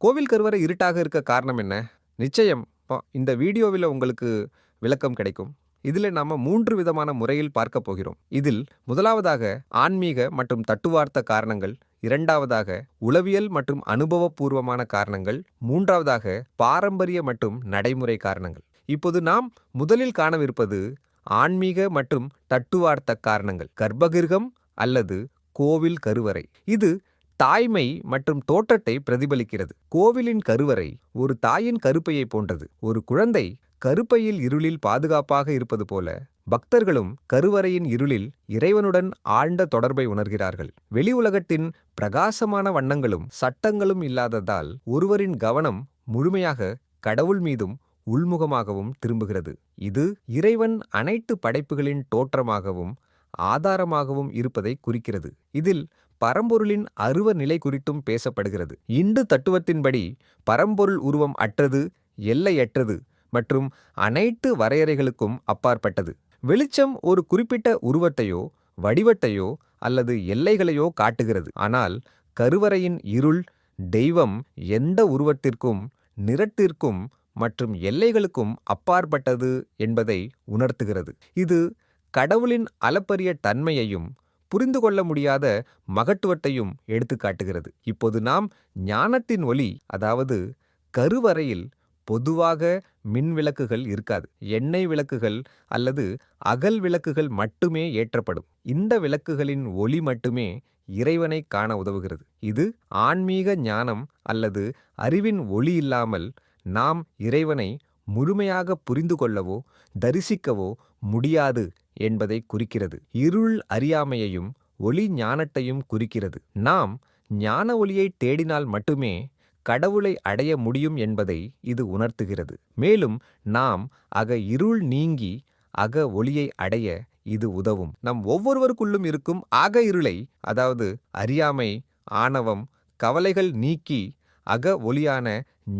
கோவில் கருவறை இருட்டாக இருக்க காரணம் என்ன? நிச்சயம் ப- இந்த வீடியோவில் உங்களுக்கு விளக்கம் கிடைக்கும். இதில் நாம மூன்று விதமான முறையில் பார்க்க போகிறோம். இதில் முதலாவதாக ஆன்மீக மற்றும் தட்டுவார்த்த காரணங்கள் இரண்டாவதாக உளவியல் மற்றும் அனுபவபூர்வமான காரணங்கள் மூன்றாவதாக பாரம்பரிய மற்றும் நடைமுறை காரணங்கள். இப்போது நாம் முதலில் காணவிருப்பது ஆன்மீக மற்றும் தட்டுவார்த்த காரணங்கள் கர்ப்பகிருகம் அல்லது கோவில் கருவறை. இது தாய்மை மற்றும் தோற்றத்தை பிரதிபலிக்கிறது. கோவிலின் கருவறை ஒரு தாயின் கருப்பையை போன்றது. ஒரு குழந்தை கருப்பையில் இருளில் பாதுகாப்பாக இருப்பது போல பக்தர்களும் கருவறையின் இருளில் இறைவனுடன் ஆழ்ந்த தொடர்பை உணர்கிறார்கள். வெளி உலகத்தின் பிரகாசமான வண்ணங்களும் சட்டங்களும் இல்லாததால் ஒருவரின் கவனம் முழுமையாக கடவுள் மீதும் உள்முகமாகவும் திரும்புகிறது. இது இறைவன் அனைத்து படைப்புகளின் தோற்றமாகவும் ஆதாரமாகவும் இருப்பதை குறிக்கிறது. இதில் பரம்பொருளின் அருவ நிலை குறித்தும் பேசப்படுகிறது. இந்து தத்துவத்தின்படி பரம்பொருள் உருவம் அற்றது எல்லையற்றது மற்றும் அனைத்து வரையறைகளுக்கும் அப்பாற்பட்டது. வெளிச்சம் ஒரு குறிப்பிட்ட உருவத்தையோ வடிவத்தையோ அல்லது எல்லைகளையோ காட்டுகிறது. ஆனால் கருவறையின் இருள் தெய்வம் எந்த உருவத்திற்கும் நிறத்திற்கும் மற்றும் எல்லைகளுக்கும் அப்பாற்பட்டது என்பதை உணர்த்துகிறது. இது கடவுளின் அளப்பரிய தன்மையையும் புரிந்து கொள்ள முடியாத மகத்துவத்தையும் எடுத்துக்காட்டுகிறது இப்போது நாம் ஞானத்தின் ஒளி அதாவது கருவறையில் பொதுவாக மின் விளக்குகள் இருக்காது. எண்ணெய் விளக்குகள் அல்லது அகல் விளக்குகள் மட்டுமே ஏற்றப்படும். இந்த விளக்குகளின் ஒளி மட்டுமே இறைவனை காண உதவுகிறது. இது ஆன்மீக ஞானம் அல்லது அறிவின் ஒளி இல்லாமல் நாம் இறைவனை முழுமையாக புரிந்து கொள்ளவோ தரிசிக்கவோ முடியாது என்பதை குறிக்கிறது. இருள் அறியாமையையும் ஒளி ஞானத்தையும் குறிக்கிறது. நாம் ஞான ஒளியை தேடினால் மட்டுமே கடவுளை அடைய முடியும் என்பதை இது உணர்த்துகிறது. மேலும் நாம் அக இருள் நீங்கி அக ஒளியை அடைய இது உதவும். நம் ஒவ்வொருவருக்குள்ளும் இருக்கும் அக இருளை அதாவது அறியாமை ஆணவம் கவலைகள் நீக்கி அக ஒளியான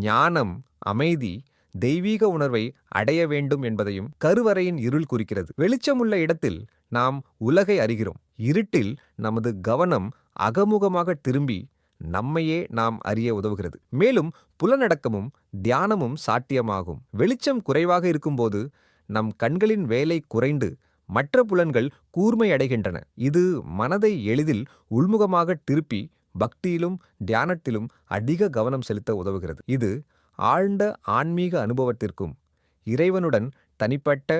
ஞானம் அமைதி தெய்வீக உணர்வை அடைய வேண்டும் என்பதையும் கருவறையின் இருள் குறிக்கிறது. வெளிச்சமுள்ள இடத்தில் நாம் உலகை அறிகிறோம். இருட்டில் நமது கவனம் அகமுகமாக திரும்பி நம்மையே நாம் அறிய உதவுகிறது. மேலும் புலனடக்கமும் தியானமும் சாத்தியமாகும். வெளிச்சம் குறைவாக இருக்கும்போது நம் கண்களின் வேலை குறைந்து மற்ற புலன்கள் கூர்மையடைகின்றன இது மனதை எளிதில் உள்முகமாக திருப்பி பக்தியிலும் தியானத்திலும் அதிக கவனம் செலுத்த உதவுகிறது. இது ஆழ்ந்த ஆன்மீக அனுபவத்திற்கும் இறைவனுடன் தனிப்பட்ட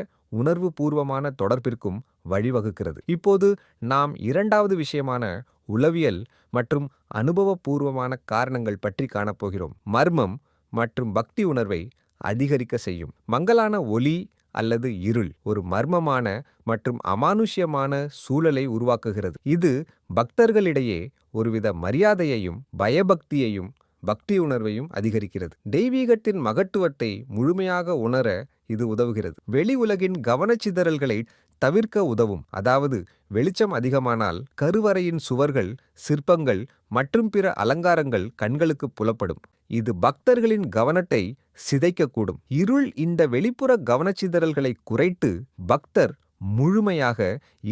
உணர்வுபூர்வமான தொடர்பிற்கும் வழிவகுக்கிறது. இப்போது நாம் இரண்டாவது விஷயமான உளவியல் மற்றும் அனுபவபூர்வமான காரணங்கள் பற்றி காணப்போகிறோம். மர்மம் மற்றும் பக்தி உணர்வை அதிகரிக்க செய்யும். மங்கலான ஒளி அல்லது இருள் ஒரு மர்மமான மற்றும் அமானுஷ்யமான சூழலை உருவாக்குகிறது. இது பக்தர்களிடையே ஒருவித மரியாதையையும் பயபக்தியையும் பக்தி உணர்வையும் அதிகரிக்கிறது. தெய்வீகத்தின் மகத்துவத்தை முழுமையாக உணர இது உதவுகிறது. வெளி உலகின் கவனச்சிதறல்களை தவிர்க்க உதவும். அதாவது வெளிச்சம் அதிகமானால் கருவறையின் சுவர்கள் சிற்பங்கள் மற்றும் பிற அலங்காரங்கள் கண்களுக்கு புலப்படும். இது பக்தர்களின் கவனத்தை சிதைக்கக்கூடும். இருள் இந்த வெளிப்புற கவனச்சிதறல்களை குறைத்து பக்தர் முழுமையாக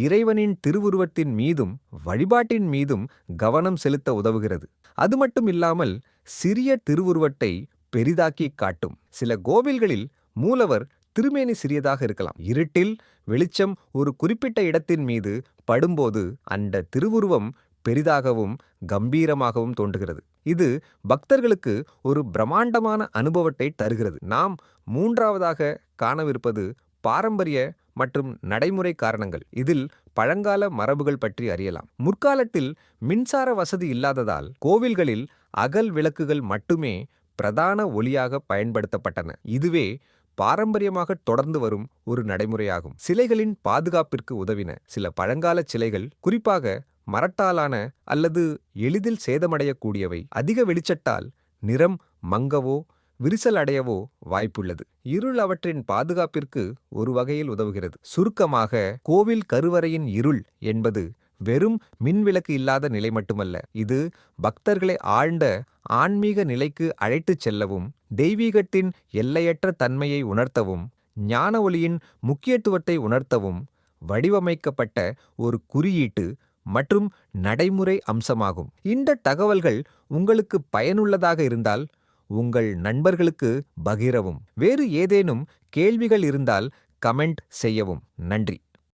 இறைவனின் திருவுருவத்தின் மீதும் வழிபாட்டின் மீதும் கவனம் செலுத்த உதவுகிறது. அது மட்டும் இல்லாமல் சிறிய திருவுருவத்தை பெரிதாக்கி காட்டும். சில கோவில்களில் மூலவர் திருமேனி சிறியதாக இருக்கலாம். இருட்டில் வெளிச்சம் ஒரு குறிப்பிட்ட இடத்தின் மீது படும்போது அந்த திருவுருவம் பெரிதாகவும் கம்பீரமாகவும் தோன்றுகிறது. இது பக்தர்களுக்கு ஒரு பிரம்மாண்டமான அனுபவத்தை தருகிறது. நாம் மூன்றாவதாக காணவிருப்பது பாரம்பரிய மற்றும் நடைமுறை காரணங்கள். இதில் பழங்கால மரபுகள் பற்றி அறியலாம். முற்காலத்தில் மின்சார வசதி இல்லாததால் கோவில்களில் அகல் விளக்குகள் மட்டுமே பிரதான ஒளியாக பயன்படுத்தப்பட்டன. இதுவே பாரம்பரியமாக தொடர்ந்து வரும் ஒரு நடைமுறையாகும். சிலைகளின் பாதுகாப்பிற்கு உதவின சில பழங்கால சிலைகள் குறிப்பாக மரத்தாலான அல்லது எளிதில் சேதமடையக்கூடியவை அதிக வெளிச்சட்டால் நிறம் மங்கவோ விரிசல் அடையவோ வாய்ப்புள்ளது. இருள் அவற்றின் பாதுகாப்பிற்கு ஒரு வகையில் உதவுகிறது. சுருக்கமாக கோவில் கருவறையின் இருள் என்பது வெறும் மின்விளக்கு இல்லாத நிலை மட்டுமல்ல இது பக்தர்களை ஆழ்ந்த ஆன்மீக நிலைக்கு அழைத்துச் செல்லவும் தெய்வீகத்தின் எல்லையற்ற தன்மையை உணர்த்தவும் ஞான ஒளியின் முக்கியத்துவத்தை உணர்த்தவும் வடிவமைக்கப்பட்ட ஒரு குறியீட்டு மற்றும் நடைமுறை அம்சமாகும். இந்த தகவல்கள் உங்களுக்கு பயனுள்ளதாக இருந்தால் உங்கள் நண்பர்களுக்கு பகிரவும். வேறு ஏதேனும் கேள்விகள் இருந்தால் கமெண்ட் செய்யவும். நன்றி.